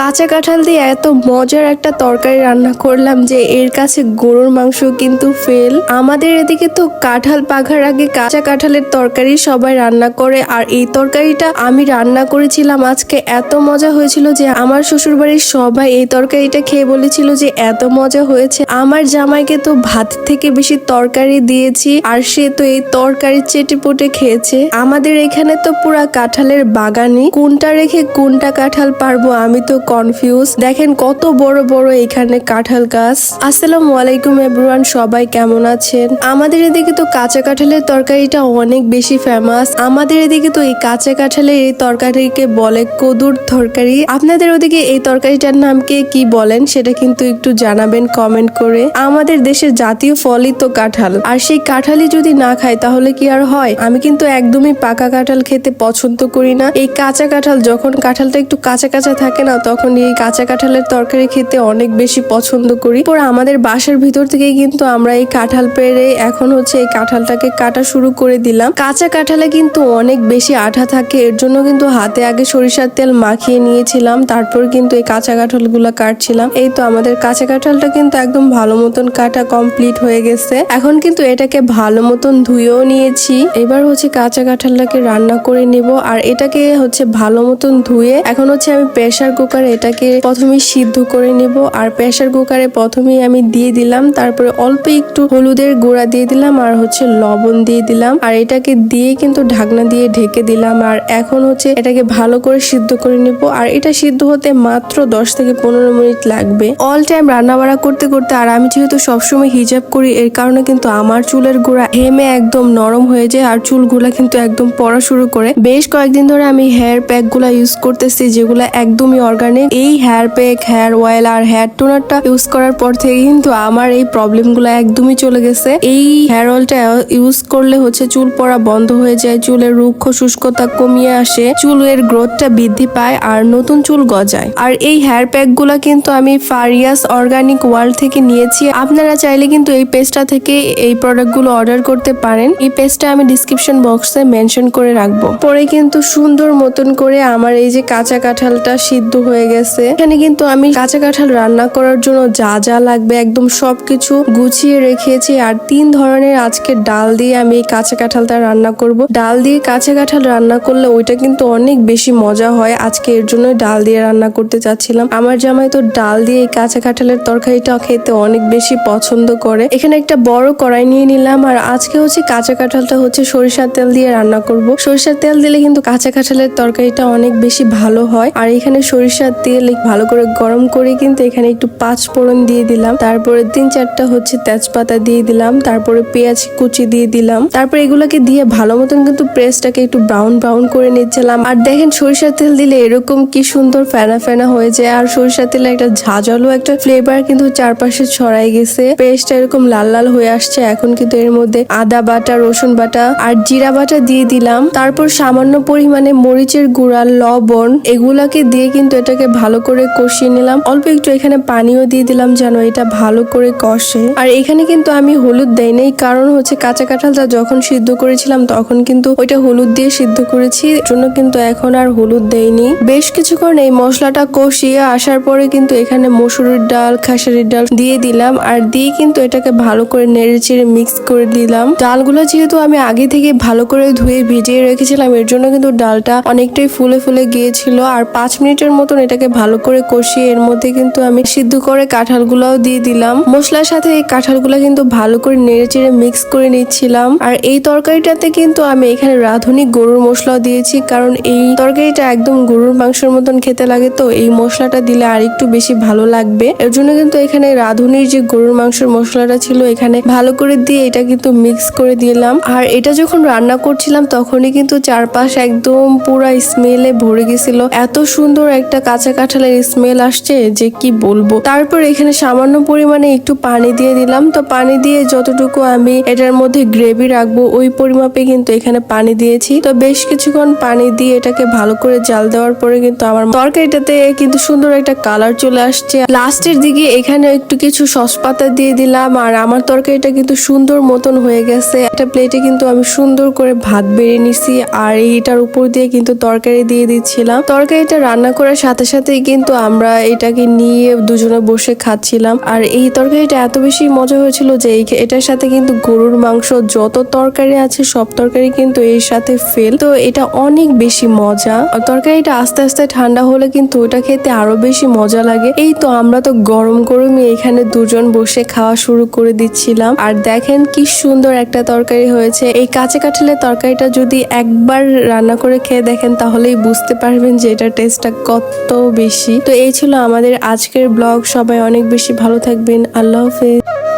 কাঁচা কাঁঠাল দিয়ে এত মজার একটা তরকারি রান্না করলাম যে এর কাছে গরুর মাংস কিন্তু ফেল আমাদের এদিকে তো কাঁঠাল পাখার আগে কাঁচা কাঁঠালের তরকারি সবাই রান্না করে, আর এই তরকারিটা আমি রান্না করেছিলাম। আজকে এত মজা হয়েছিল যে আমার শ্বশুর বাড়ির সবাই এই তরকারিটা খেয়ে বলেছিল যে এত মজা হয়েছে। আমার জামাইকে তো ভাত থেকে বেশি তরকারি দিয়েছি, আর সে তো এই তরকারি চেটে পুটে খেয়েছে। আমাদের এখানে তো পুরা কাঁঠালের বাগানই। কোনটা রেখে কোনটা কাঁঠাল পারব আমি তো কনফিউজ দেখেন কত বড় বড় এখানে কাঁঠাল গাছ। আসসালামু আলাইকুম এভরিওয়ান সবাই কেমন আছেন? আমাদের এদিকে তো কাঁচা কাঁঠালের তরকারিটা অনেক বেশি ফেমাস আমাদের এদিকে তো এই কাঁচা কাঁঠালের এই তরকারিকে বলে কদুর তরকারি। আপনাদের ওদিকে এই তরকারিটার নামকে কি বলেন, সেটা কিন্তু একটু জানাবেন কমেন্ট করে। আমাদের দেশের জাতীয় ফলই তো কাঁঠাল। আর সেই কাঁঠালই যদি না খাই তাহলে কি আর হয়? আমি কিন্তু একদমই পাকা কাঁঠাল খেতে পছন্দ করি না। এই কাঁচা কাঁঠাল, যখন কাঁঠালটা একটু কাঁচা কাঁচা থাকে না, তখন এই কাঁচা কাঁঠালের তরকারি খেতে অনেক বেশি পছন্দ করি পরে আমাদের বাসার ভিতর থেকেই কিন্তু আমরা এই কাঁঠাল পেরে এখন হচ্ছে এই কাঁঠালটাকে কাটা শুরু করে দিলাম। কাঁচা কাঁঠালে কিন্তু অনেক বেশি আঠা থাকে, এর জন্য কিন্তু হাতে আগে সরিষার তেল মাখিয়ে নিয়েছিলাম, তারপর কিন্তু এই কাঁচা কাঁঠালগুলো কাটছিলাম। এই তো আমাদের কাঁচা কাঁঠালটা কিন্তু একদম ভালো মতন কাটা কমপ্লিট হয়ে গেছে। এখন কিন্তু এটাকে ভালো মতন ধুয়েও নিয়েছি। এবার হচ্ছে কাঁচা কাঁঠালটাকে রান্না করে নিব, আর এটাকে হচ্ছে ভালো মতন ধুয়ে, এখন হচ্ছে আমি প্রেসার কুকারে এটাকে প্রথমে সিদ্ধ করে নিব আর প্রেসার কুকারে প্রথমেই আমি দিয়ে দিলাম, তারপরে অল্প একটু হলুদের গুঁড়া দিয়ে দিলাম আর হচ্ছে লবণ দিয়ে দিলাম। আর এটাকে দিয়ে কিন্তু ঢাকনা দিয়ে ঢেকে দিলাম আর এখন হচ্ছে এটাকে ভালো করে সিদ্ধ করে নিব। আর এটা সিদ্ধ হতে মাত্র দশ থেকে পনেরো মিনিট লাগবে। অল টাইম রান্না বাড়া করতে করতে আর আমি যেহেতু সবসময় হিজাব করি, এর কারণে কিন্তু আমার চুলের গোড়া হেমে একদম নরম হয়ে যায় আর চুলগুলা কিন্তু একদম পড়া শুরু করে। বেশ কয়েকদিন ধরে আমি হেয়ার প্যাকগুলা ইউজ করতেছি, যেগুলো একদমই অর্গানিক এই হেয়ার প্যাক হেয়ার অয়েল আর হেয়ার টোনারটা ইউজ করার পর থেকে কিন্তু আমার এই প্রবলেমগুলো একদমই চলে গেছে। এই হেয়ার অয়েলটা ইউজ করলে হচ্ছে চুল পড়া বন্ধ হয়ে যায়, চুলের রুক্ষ শুষ্কতা কমিয়ে আসে, চুলের গ্রোথটা বৃদ্ধি পায় আর নতুন চুল গজায়। আর এই হেয়ার প্যাকগুলা কিন্তু আমি ফারিয়াস অর্গানিক ওয়ার্ল্ড থেকে নিয়েছি। আপনারা চাইলে কিন্তু এই পেজটা থেকে এই প্রোডাক্টগুলো অর্ডার করতে পারেন। এই পেজটা আমি ডিসক্রিপশন বক্সে মেনশন করে রাখব। পরে কিন্তু সুন্দর মতন করে আমার এই যে কাঁচা কাঁঠালটা সিদ্ধ হয়ে গেছে। এখানে কিন্তু আমি কাঁচা কাঁঠাল রান্না করার জন্য যা যা লাগবে একদম সবকিছু গুছিয়ে রেখেছি। আর তিন ধরনের আজকে ডাল দিয়ে আমি এই কাঁচা কাঁঠালটা রান্না করব। ডাল দিয়ে কাঁচা কাঁঠাল রান্না করলে ওইটা কিন্তু অনেক বেশি মজা হয়। আজকে এর জন্য ডাল দিয়ে রান্না করতে চাচ্ছিলাম। আমার জামাই তো ডাল দিয়ে এই কাঁচা কাঁঠালের তরকারিটা খেতে অনেক বেশি পছন্দ করে। এখানে একটা বড় কড়াই নিয়ে নিলাম। আর আজকে হচ্ছে কাঁচা কাঁঠালটা হচ্ছে সরিষার তেল দিয়ে রান্না করব। সরিষার তেল দিলে কিন্তু কাঁচা কাঁঠালের তরকারিটা অনেক বেশি ভালো হয়। আর এখানে সরিষার তেল ভালো করে গরম করে কিন্তু এখানে একটু পাঁচ ফোড়ন দিয়ে দিলাম। তারপরে তিন চারটা হচ্ছে তেজপাতা দিয়ে দিলাম। তারপরে পেঁয়াজ কুচি দিয়ে দিলাম। তারপরে এগুলোকে দিয়ে ভালো মতন কিন্তু প্রেসটাকে একটু ব্রাউন ব্রাউন করে নিচ্ছিলাম। আর দেখেন সরিষার তেল দিলে এরকম কি সুন্দর ফেনা ফেনা হয়ে যায়। আর সরিষার তেলে একটা ঝাঁঝালো একটা ফ্লেভার কিন্তু চারপাশে ছড়াই গেছে। পেস্টটা এরকম লাল লাল হয়ে আসছে। এখন কিন্তু এর মধ্যে আদা বাটা, রসুন বাটা আর জিরা বাটা দিয়ে দিলাম। তারপর সামান্য পরিমাণে মরিচের গুঁড়া, লবণ এগুলাকে দিয়ে কিন্তু এটাকে ভালো করে কষিয়ে নিলাম। অল্প একটু এখানে পানিও দিয়ে দিলাম যেন এটা ভালো করে কষে। আর এখানে কিন্তু আমি হলুদ দেই নাই কারণ হচ্ছে কাঁচা কাঁঠালটা যখন সিদ্ধ করেছিলাম তখন কিন্তু ওইটা হলুদ দিয়ে সিদ্ধ করেছি জন্য কিন্তু এখন আর হলুদ দেইনি। বেশ কিছুক্ষণ এই মশলাটা কষিয়ে আসার পরে কিন্তু এখানে মসুরির ডাল, খাসারির ডাল দিয়ে দিলাম, আর দিয়ে কিন্তু এটাকে ভালো করে নেড়ে মিক্স করে দিলাম। ডালগুলো যেহেতু আমি আগে থেকে ভালো করে ধুয়ে ভিজিয়ে রেখেছিলাম, এর জন্য কিন্তু ডালটা অনেকটাই ফুলে ফুলে গিয়েছিল, আর পাঁচ মিনিটের মতন এটাকে ভালো করে কষিয়ে এর মধ্যে কিন্তু আমি সিদ্ধ করে কাঁঠালগুলোও দিয়ে দিলাম। মশলার সাথে এই কাঁঠালগুলো কিন্তু ভালো করে নেড়ে চেড়ে মিক্স করে নিচ্ছিলাম। আর এই তরকারিটাতে কিন্তু আমি এখানে রাঁধুনি গরুর মশলাও দিয়েছি, কারণ এই তরকারিটা একদম গরুর মাংসের মতন খেতে লাগে, তো এই মশলাটা দিলে আর একটু বেশি ভালো লাগবে। এর জন্য কিন্তু এখানে রাঁধুনির যে গরুর মাংসের মশলাটা ছিল এখানে ভালো করে দিয়ে এটা কিন্তু মিক্স করে দিলাম। আর এটা যখন রান্না করছিলাম, তখনই কিন্তু চারপাশ একদম পুরা স্মেলে ভরে গেছিল। এত সুন্দর একটা কাঁচা কাঁঠালের স্মেল আসছে যে কি বলব? তারপর এখানে সামান্য পরিমাণে একটু পানি দিয়ে দিলাম। তো পানি দিয়ে যতটুকু আমি এটার মধ্যে গ্রেভি রাখব, ওই পরিমাপে কিন্তু এখানে পানি দিয়েছি। তো বেশ কিছুক্ষণ পানি দিয়ে এটাকে ভালো করে জাল দেওয়ার পরে কিন্তু আমার তরকারিটাতে কিন্তু সুন্দর একটা কালার চলে আসছে। লাস্টের দিকে এখানে একটু কিছু সস পাতা দিয়ে দিলাম আর আমার তরকারিটা কিন্তু সুন্দর মতন হয়ে গেছে। একটা প্লেটে কিন্তু আমি সুন্দর করে ভাত বেড়ে নিছি আর এইটার উপর দিয়ে কিন্তু তরকারি দিয়ে দিচ্ছিলাম। তরকারিটা রান্না করার সাথে সাথেই কিন্তু আমরা এটাকে নিয়ে দুজনে বসে খাচ্ছিলাম। আর এই তরকারিটা এত বেশি মজা হয়েছিল যে এটার সাথে কিন্তু গরুর মাংস যত তরকারি আছে সব তরকারি কিন্তু এর সাথে ফেল তো এটা অনেক বেশি মজা। তরকারিটা আস্তে আস্তে ঠান্ডা হলে কিন্তু ওটা খেতে আরও বেশি মজা লাগে। এই তো আমরা তো গরম গরমই এখানে দুজন বসে খাওয়া শুরু করে দিচ্ছিলাম। আর দেখেন কি সুন্দর একটা তরকারি হয়েছে। এই কাঁচা কাঁঠালের তরকারিটা যদি একবার রান্না করে খেয়ে দেখেন তাহলেই বুঝতে পারবেন যে এটার টেস্টটা কত বেশি। তো এই ছিল আমাদের আজকের ব্লগ। সবাই অনেক বেশি ভালো থাকবেন। আল্লাহ হাফেজ।